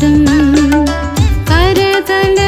കരുതിടും കരതല